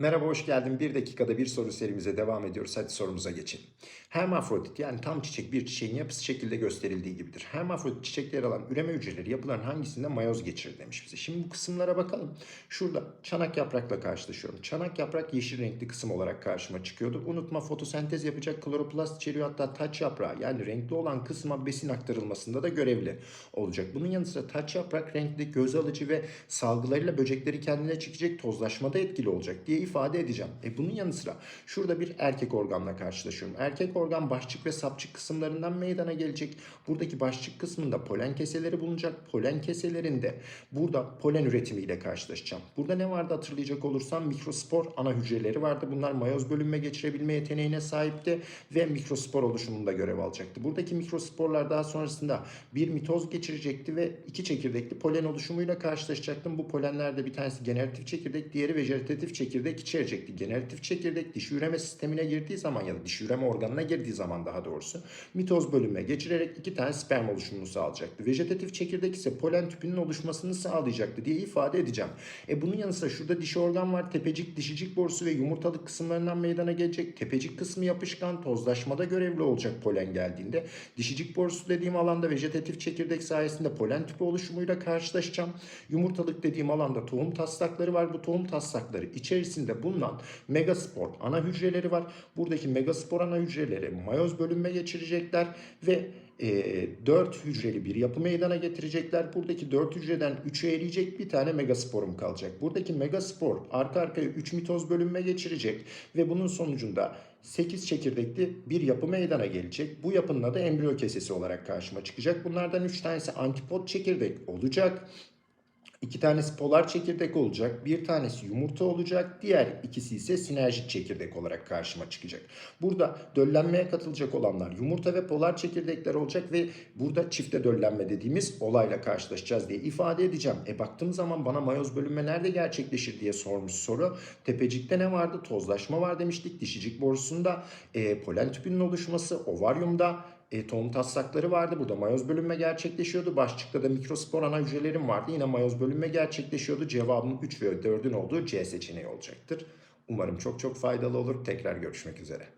Merhaba, hoş geldin. Bir dakikada bir soru serimize devam ediyoruz. Hadi sorumuza geçelim. Hermafrodit yani tam çiçek bir çiçeğin yapısı şekilde gösterildiği gibidir. Hermafrodit çiçekleri alan üreme hücreleri yapıların hangisinde mayoz geçirir demiş bize. Şimdi bu kısımlara bakalım. Şurada çanak yaprakla karşılaşıyorum. Çanak yaprak yeşil renkli kısım olarak karşıma çıkıyordu. Unutma fotosentez yapacak kloroplast içeriyor hatta taç yaprağı yani renkli olan kısma besin aktarılmasında da görevli olacak. Bunun yanı sıra taç yaprak renkli, göz alıcı ve salgılarıyla böcekleri kendine çekecek tozlaşmada etkili olacak diye ifade edeceğim. E bunun yanı sıra şurada bir erkek organla karşılaşıyorum. Erkek organ başçık ve sapçık kısımlarından meydana gelecek. Buradaki başçık kısmında polen keseleri bulunacak. Polen keselerinde burada polen üretimiyle karşılaşacağım. Burada ne vardı hatırlayacak olursam mikrospor ana hücreleri vardı. Bunlar mayoz bölünme geçirebilme yeteneğine sahipti ve mikrospor oluşumunda görev alacaktı. Buradaki mikrosporlar daha sonrasında bir mitoz geçirecekti ve iki çekirdekli polen oluşumuyla karşılaşacaktım. Bu polenlerde bir tanesi generatif çekirdek, diğeri vejetatif çekirdek içerecekti. Generatif çekirdek dişi üreme sistemine girdiği zaman ya da dişi üreme organına girdiği zaman daha doğrusu mitoz bölünme geçirerek iki tane sperm oluşumunu sağlayacaktı. Vejetatif çekirdek ise polen tüpünün oluşmasını sağlayacaktı diye ifade edeceğim. E bunun yanı sıra şurada dişi organ var. Tepecik, dişicik borusu ve yumurtalık kısımlarından meydana gelecek. Tepecik kısmı yapışkan, tozlaşmada görevli olacak polen geldiğinde. Dişicik borusu dediğim alanda vejetatif çekirdek sayesinde polen tüpü oluşumuyla karşılaşacağım. Yumurtalık dediğim alanda tohum taslakları var. Bu tohum taslakları içerisinde bulunan megaspor ana hücreleri var. Buradaki megaspor ana hücreleri mayoz bölünme geçirecekler ve e, 4 hücreli bir yapı meydana getirecekler. Buradaki 4 hücreden 3'ü eleyecek bir tane megasporum kalacak. Buradaki megaspor arka arkaya 3 mitoz bölünme geçirecek ve bunun sonucunda 8 çekirdekli bir yapı meydana gelecek. Bu yapının adı embriyo kesesi olarak karşıma çıkacak. Bunlardan 3 tanesi antipod çekirdek olacak. İki tanesi polar çekirdek olacak, bir tanesi yumurta olacak, diğer ikisi ise sinerjik çekirdek olarak karşıma çıkacak. Burada döllenmeye katılacak olanlar yumurta ve polar çekirdekler olacak ve burada çifte döllenme dediğimiz olayla karşılaşacağız diye ifade edeceğim. E baktığım zaman bana mayoz bölünme nerede gerçekleşir diye sormuş soru. Tepecikte ne vardı? Tozlaşma var demiştik. Dişicik borusunda e, polen tüpünün oluşması, ovaryumda e, tohum taslakları vardı. Burada mayoz bölünme gerçekleşiyordu. Başlıkta da mikrospor ana hücrelerim vardı. Yine mayoz bölünme gerçekleşiyordu. Cevabım 3 ve 4'ün olduğu C seçeneği olacaktır. Umarım çok çok faydalı olur. Tekrar görüşmek üzere.